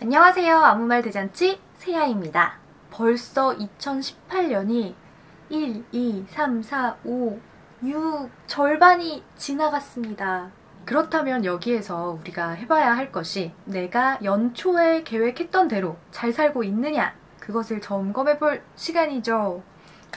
안녕하세요. 아무 말 대잔치 세아입니다. 벌써 2018년이 1, 2, 3, 4, 5, 6 절반이 지나갔습니다. 그렇다면 여기에서 우리가 해봐야 할 것이 내가 연초에 계획했던 대로 잘 살고 있느냐 그것을 점검해 볼 시간이죠.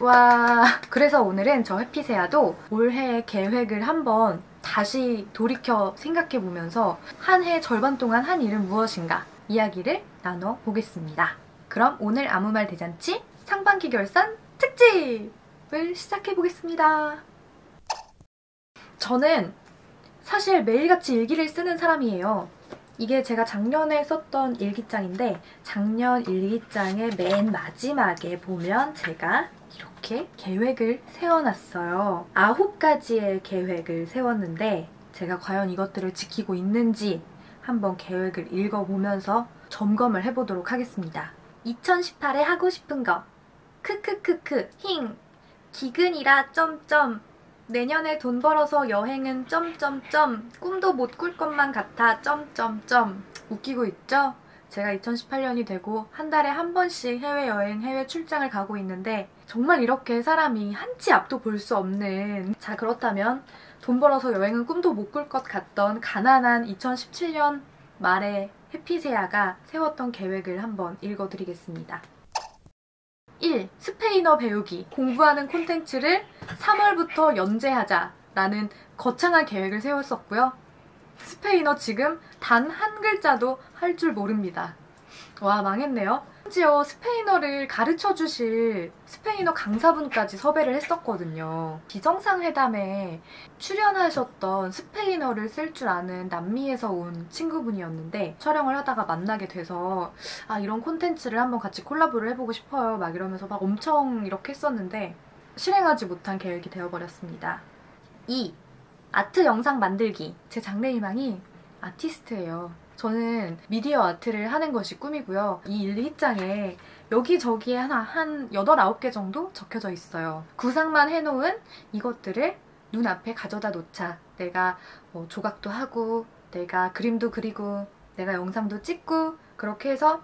와 그래서 오늘은 저 해피세아도 올해 계획을 한번 다시 돌이켜 생각해 보면서 한 해 절반 동안 한 일은 무엇인가 이야기를 나눠보겠습니다. 그럼 오늘 아무 말 대잔치 상반기 결산 특집을 시작해 보겠습니다. 저는 사실 매일같이 일기를 쓰는 사람이에요. 이게 제가 작년에 썼던 일기장인데 작년 일기장의 맨 마지막에 보면 제가 이렇게 계획을 세워놨어요. 아홉 가지의 계획을 세웠는데 제가 과연 이것들을 지키고 있는지 한번 계획을 읽어보면서 점검을 해보도록 하겠습니다. 2018에 하고 싶은 거. 크크크크 힝. 기근이라 점점. 내년에 돈 벌어서 여행은 점점점. 꿈도 못 꿀 것만 같아. 점점점. 웃기고 있죠? 제가 2018년이 되고 한 달에 한 번씩 해외여행, 해외 출장을 가고 있는데 정말 이렇게 사람이 한치 앞도 볼 수 없는. 자 그렇다면 돈 벌어서 여행은 꿈도 못 꿀 것 같던 가난한 2017년 말에 해피세아가 세웠던 계획을 한번 읽어드리겠습니다. 1. 스페인어 배우기. 공부하는 콘텐츠를 3월부터 연재하자 라는 거창한 계획을 세웠었고요. 스페인어 지금 단 한 글자도 할 줄 모릅니다. 와, 망했네요. 심지어 스페인어를 가르쳐 주실 스페인어 강사분까지 섭외를 했었거든요. 비정상회담에 출연하셨던 스페인어를 쓸 줄 아는 남미에서 온 친구분이었는데 촬영을 하다가 만나게 돼서 아 이런 콘텐츠를 한번 같이 콜라보를 해보고 싶어요 막 이러면서 막 엄청 이렇게 했었는데 실행하지 못한 계획이 되어버렸습니다. 2. 아트 영상 만들기. 제 장래 희망이 아티스트예요. 저는 미디어 아트를 하는 것이 꿈이고요. 이 일기장에 여기저기에 하나 한 8, 9개 정도 적혀져 있어요. 구상만 해놓은 이것들을 눈앞에 가져다 놓자. 내가 뭐 조각도 하고, 내가 그림도 그리고, 내가 영상도 찍고, 그렇게 해서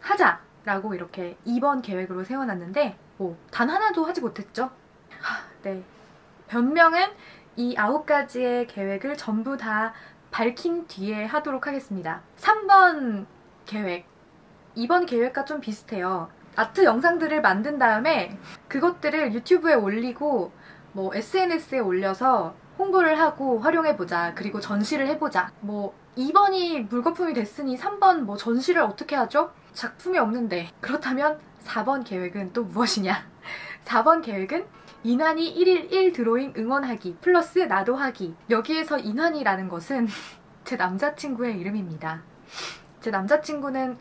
하자! 라고 이렇게 2번 계획으로 세워놨는데, 뭐, 단 하나도 하지 못했죠? 하, 네. 변명은 이 아홉 가지의 계획을 전부 다 밝힌 뒤에 하도록 하겠습니다. 3번 계획. 2번 계획과 좀 비슷해요. 아트 영상들을 만든 다음에 그것들을 유튜브에 올리고 뭐 SNS에 올려서 홍보를 하고 활용해보자. 그리고 전시를 해보자. 뭐 2번이 물거품이 됐으니 3번 뭐 전시를 어떻게 하죠? 작품이 없는데. 그렇다면 4번 계획은 또 무엇이냐? 4번 계획은 이난이 1일 1 드로잉 응원하기 플러스 나도 하기 여기에서 이난이라는 것은 제 남자친구의 이름입니다. 제 남자친구는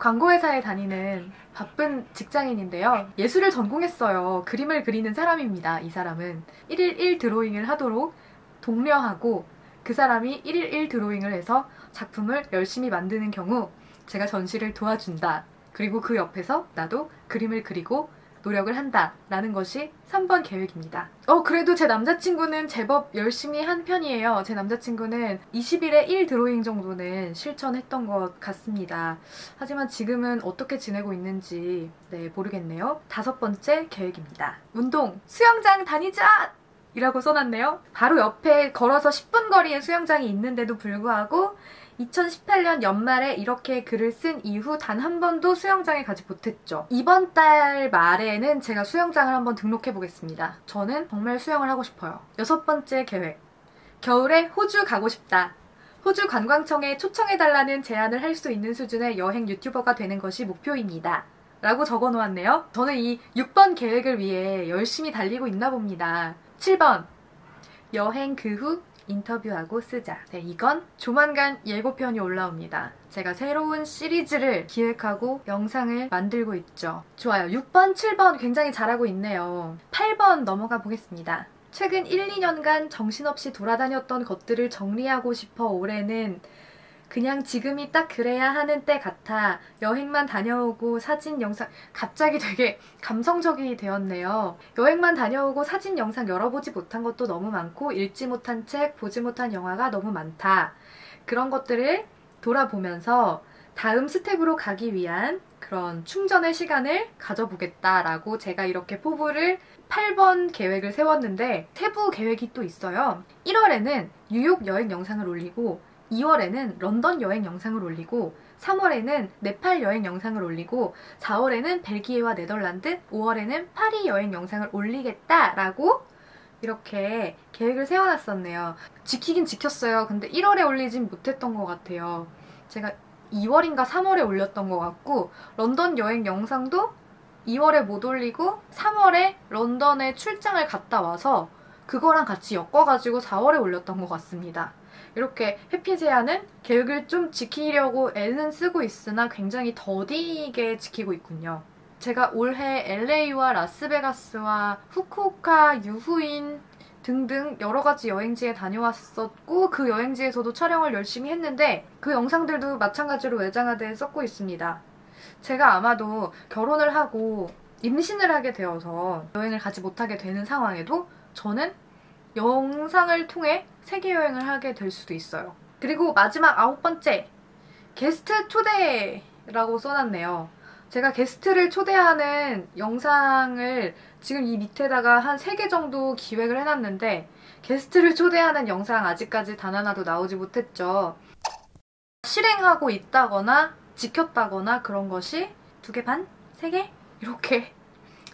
광고회사에 다니는 바쁜 직장인인데요. 예술을 전공했어요. 그림을 그리는 사람입니다. 이 사람은 1일 1 드로잉을 하도록 독려하고 그 사람이 1일 1 드로잉을 해서 작품을 열심히 만드는 경우 제가 전시를 도와준다. 그리고 그 옆에서 나도 그림을 그리고 노력을 한다라는 것이 3번 계획입니다. 어, 그래도 제 남자친구는 제법 열심히 한 편이에요. 제 남자친구는 20일에 1 드로잉 정도는 실천했던 것 같습니다. 하지만 지금은 어떻게 지내고 있는지 네, 모르겠네요. 다섯 번째 계획입니다. 운동! 수영장 다니자! 이라고 써놨네요. 바로 옆에 걸어서 10분 거리에 수영장이 있는데도 불구하고 2018년 연말에 이렇게 글을 쓴 이후 단 한 번도 수영장에 가지 못했죠. 이번 달 말에는 제가 수영장을 한번 등록해 보겠습니다. 저는 정말 수영을 하고 싶어요. 여섯 번째 계획. 겨울에 호주 가고 싶다. 호주 관광청에 초청해달라는 제안을 할 수 있는 수준의 여행 유튜버가 되는 것이 목표입니다. 라고 적어 놓았네요. 저는 이 6번 계획을 위해 열심히 달리고 있나 봅니다. 7번. 여행 그 후 인터뷰하고 쓰자. 네, 이건 조만간 예고편이 올라옵니다. 제가 새로운 시리즈를 기획하고 영상을 만들고 있죠. 좋아요. 6번, 7번 굉장히 잘하고 있네요. 8번 넘어가 보겠습니다. 최근 1, 2년간 정신없이 돌아다녔던 것들을 정리하고 싶어 올해는 그냥 지금이 딱 그래야 하는 때 같아 여행만 다녀오고 사진 영상 갑자기 되게 감성적이 되었네요. 여행만 다녀오고 사진 영상 열어보지 못한 것도 너무 많고 읽지 못한 책, 보지 못한 영화가 너무 많다. 그런 것들을 돌아보면서 다음 스텝으로 가기 위한 그런 충전의 시간을 가져보겠다라고 제가 이렇게 포부를 8번 계획을 세웠는데 세부 계획이 또 있어요. 1월에는 뉴욕 여행 영상을 올리고 2월에는 런던 여행 영상을 올리고 3월에는 네팔 여행 영상을 올리고 4월에는 벨기에와 네덜란드, 5월에는 파리 여행 영상을 올리겠다라고 이렇게 계획을 세워놨었네요. 지키긴 지켰어요. 근데 1월에 올리진 못했던 것 같아요. 제가 2월인가 3월에 올렸던 것 같고 런던 여행 영상도 2월에 못 올리고 3월에 런던에 출장을 갔다 와서 그거랑 같이 엮어가지고 4월에 올렸던 것 같습니다. 이렇게 해피제아는 계획을 좀 지키려고 애는 쓰고 있으나 굉장히 더디게 지키고 있군요. 제가 올해 LA와 라스베가스와 후쿠오카, 유후인 등등 여러 가지 여행지에 다녀왔었고 그 여행지에서도 촬영을 열심히 했는데 그 영상들도 마찬가지로 외장하드에 썼고 있습니다. 제가 아마도 결혼을 하고 임신을 하게 되어서 여행을 가지 못하게 되는 상황에도 저는 영상을 통해 세계 여행을 하게 될 수도 있어요. 그리고 마지막 아홉 번째 게스트 초대라고 써놨네요. 제가 게스트를 초대하는 영상을 지금 이 밑에다가 한 3개 정도 기획을 해놨는데 게스트를 초대하는 영상 아직까지 단 하나도 나오지 못했죠. 실행하고 있다거나 지켰다거나 그런 것이 두 개 반? 세 개? 이렇게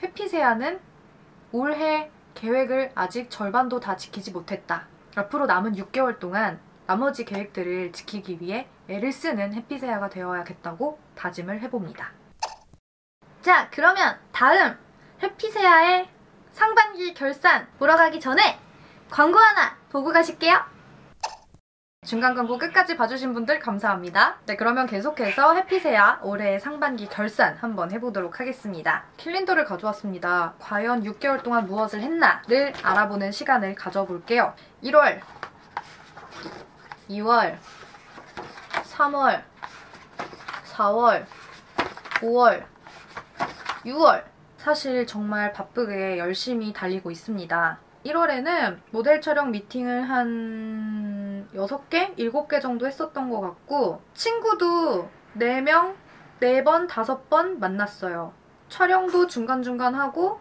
회피세아는 올해 계획을 아직 절반도 다 지키지 못했다. 앞으로 남은 6개월 동안 나머지 계획들을 지키기 위해 애를 쓰는 해피세아가 되어야겠다고 다짐을 해봅니다. 자, 그러면 다음 해피세아의 상반기 결산 보러 가기 전에 광고 하나 보고 가실게요. 중간 광고 끝까지 봐주신 분들 감사합니다. 네, 그러면 계속해서 해피세아 올해 상반기 결산 한번 해보도록 하겠습니다. 캘린더를 가져왔습니다. 과연 6개월 동안 무엇을 했나를 알아보는 시간을 가져볼게요. 1월, 2월, 3월, 4월, 5월, 6월 사실 정말 바쁘게 열심히 달리고 있습니다. 1월에는 모델 촬영 미팅을 한 6개? 7개 정도 했었던 것 같고 친구도 4명, 4번, 5번 만났어요. 촬영도 중간중간 하고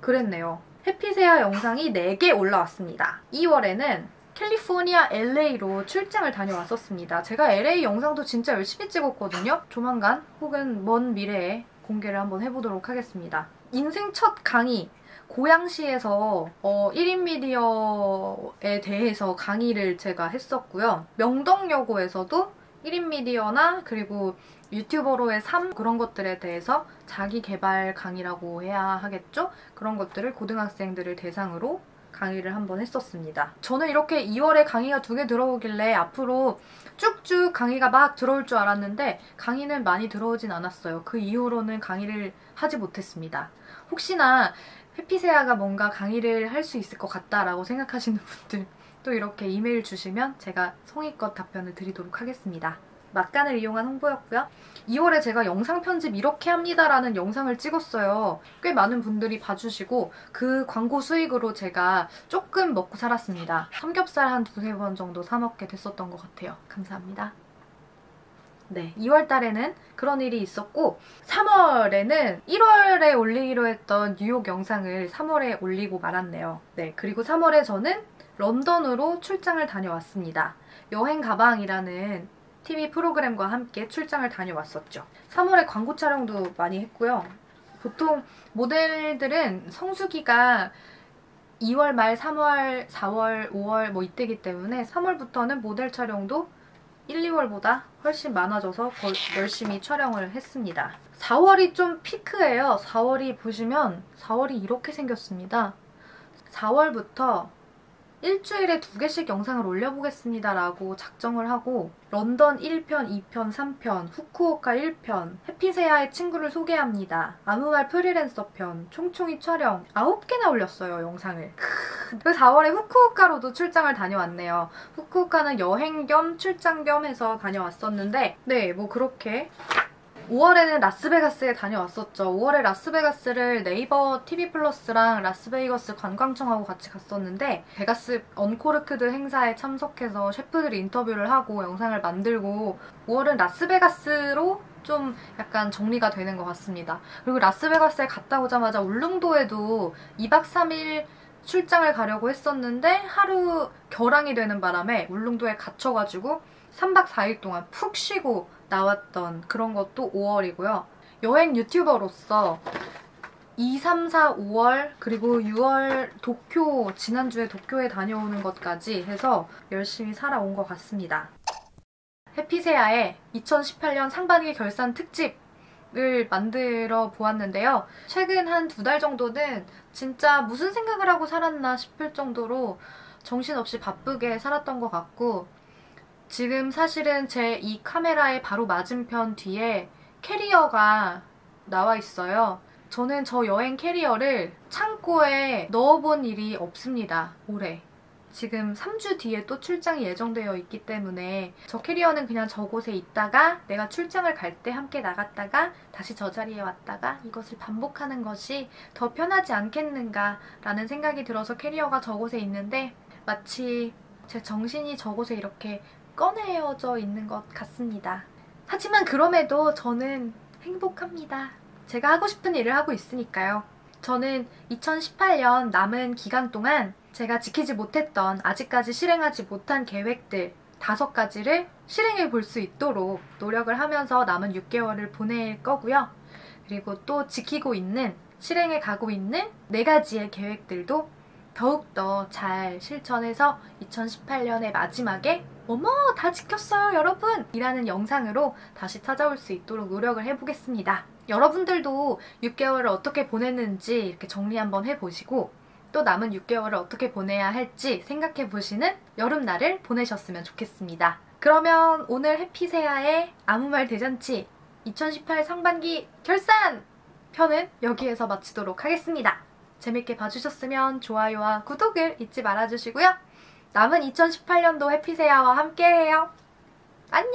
그랬네요. 해피세아 영상이 4개 올라왔습니다. 2월에는 캘리포니아 LA로 출장을 다녀왔었습니다. 제가 LA 영상도 진짜 열심히 찍었거든요. 조만간 혹은 먼 미래에 공개를 한번 해보도록 하겠습니다. 인생 첫 강의 고양시에서 어, 1인 미디어에 대해서 강의를 제가 했었고요. 명덕여고에서도 1인 미디어나 그리고 유튜버로의 삶 그런 것들에 대해서 자기 개발 강의라고 해야 하겠죠? 그런 것들을 고등학생들을 대상으로 강의를 한번 했었습니다. 저는 이렇게 2월에 강의가 두 개 들어오길래 앞으로 쭉쭉 강의가 막 들어올 줄 알았는데 강의는 많이 들어오진 않았어요. 그 이후로는 강의를 하지 못했습니다. 혹시나 해피세아가 뭔가 강의를 할 수 있을 것 같다라고 생각하시는 분들 또 이렇게 이메일 주시면 제가 성의껏 답변을 드리도록 하겠습니다. 막간을 이용한 홍보였고요. 2월에 제가 영상 편집 이렇게 합니다라는 영상을 찍었어요. 꽤 많은 분들이 봐주시고 그 광고 수익으로 제가 조금 먹고 살았습니다. 삼겹살 한 두세 번 정도 사 먹게 됐었던 것 같아요. 감사합니다. 네, 2월 달에는 그런 일이 있었고 3월에는 1월에 올리기로 했던 뉴욕 영상을 3월에 올리고 말았네요. 네, 그리고 3월에 저는 런던으로 출장을 다녀왔습니다. 여행 가방이라는 TV 프로그램과 함께 출장을 다녀왔었죠. 3월에 광고 촬영도 많이 했고요. 보통 모델들은 성수기가 2월 말, 3월, 4월, 5월 뭐 이때기 때문에 3월부터는 모델 촬영도 1, 2월보다 훨씬 많아져서 열심히 촬영을 했습니다. 4월이 좀 피크예요. 4월이 보시면 4월이 이렇게 생겼습니다. 4월부터 일주일에 두 개씩 영상을 올려보겠습니다 라고 작정을 하고 런던 1편, 2편, 3편, 후쿠오카 1편, 해피세아의 친구를 소개합니다. 아무말 프리랜서 편, 총총이 촬영 9개나 올렸어요 영상을. 그 4월에 후쿠오카로도 출장을 다녀왔네요. 후쿠오카는 여행 겸 출장 겸 해서 다녀왔었는데 네 뭐 그렇게 5월에는 라스베가스에 다녀왔었죠. 5월에 라스베가스를 네이버 TV 플러스랑 라스베이거스 관광청하고 같이 갔었는데 베가스 언코르크드 행사에 참석해서 셰프들 인터뷰를 하고 영상을 만들고 5월은 라스베가스로 좀 약간 정리가 되는 것 같습니다. 그리고 라스베가스에 갔다 오자마자 울릉도에도 2박 3일 출장을 가려고 했었는데 하루 결항이 되는 바람에 울릉도에 갇혀가지고 3박 4일 동안 푹 쉬고 나왔던 그런 것도 5월이고요. 여행 유튜버로서 2, 3, 4, 5월 그리고 6월 도쿄 지난주에 도쿄에 다녀오는 것까지 해서 열심히 살아온 것 같습니다. 해피세아의 2018년 상반기 결산 특집 을 만들어 보았는데요. 최근 한 두 달 정도는 진짜 무슨 생각을 하고 살았나 싶을 정도로 정신없이 바쁘게 살았던 것 같고 지금 사실은 제 이 카메라의 바로 맞은편 뒤에 캐리어가 나와 있어요. 저는 저 여행 캐리어를 창고에 넣어본 일이 없습니다. 올해. 지금 3주 뒤에 또 출장이 예정되어 있기 때문에 저 캐리어는 그냥 저곳에 있다가 내가 출장을 갈 때 함께 나갔다가 다시 저 자리에 왔다가 이것을 반복하는 것이 더 편하지 않겠는가 라는 생각이 들어서 캐리어가 저곳에 있는데 마치 제 정신이 저곳에 이렇게 꺼내어져 있는 것 같습니다. 하지만 그럼에도 저는 행복합니다. 제가 하고 싶은 일을 하고 있으니까요. 저는 2018년 남은 기간 동안 제가 지키지 못했던 아직까지 실행하지 못한 계획들 다섯 가지를 실행해 볼 수 있도록 노력을 하면서 남은 6개월을 보낼 거고요. 그리고 또 지키고 있는 실행해 가고 있는 네 가지의 계획들도 더욱더 잘 실천해서 2018년의 마지막에 어머 다 지켰어요 여러분 이라는 영상으로 다시 찾아올 수 있도록 노력을 해보겠습니다. 여러분들도 6개월을 어떻게 보냈는지 이렇게 정리 한번 해보시고 또 남은 6개월을 어떻게 보내야 할지 생각해 보시는 여름날을 보내셨으면 좋겠습니다. 그러면 오늘 해피세아의 아무 말 대잔치 2018 상반기 결산 편은 여기에서 마치도록 하겠습니다. 재밌게 봐주셨으면 좋아요와 구독을 잊지 말아주시고요. 남은 2018년도 해피세아와 함께해요. 안녕!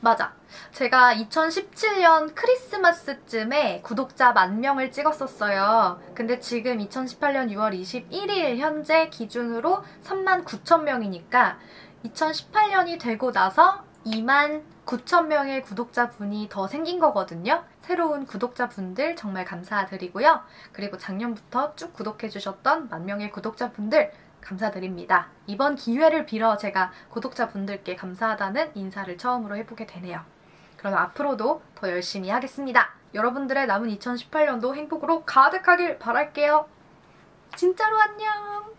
맞아. 제가 2017년 크리스마스쯤에 구독자 만 명을 찍었었어요. 근데 지금 2018년 6월 21일 현재 기준으로 3만 9천 명이니까 2018년이 되고 나서 2만 9천 명의 구독자분이 더 생긴 거거든요. 새로운 구독자분들 정말 감사드리고요. 그리고 작년부터 쭉 구독해주셨던 만 명의 구독자분들 감사드립니다. 이번 기회를 빌어 제가 구독자분들께 감사하다는 인사를 처음으로 해보게 되네요. 그럼 앞으로도 더 열심히 하겠습니다. 여러분들의 남은 2018년도 행복으로 가득하길 바랄게요. 진짜로 안녕!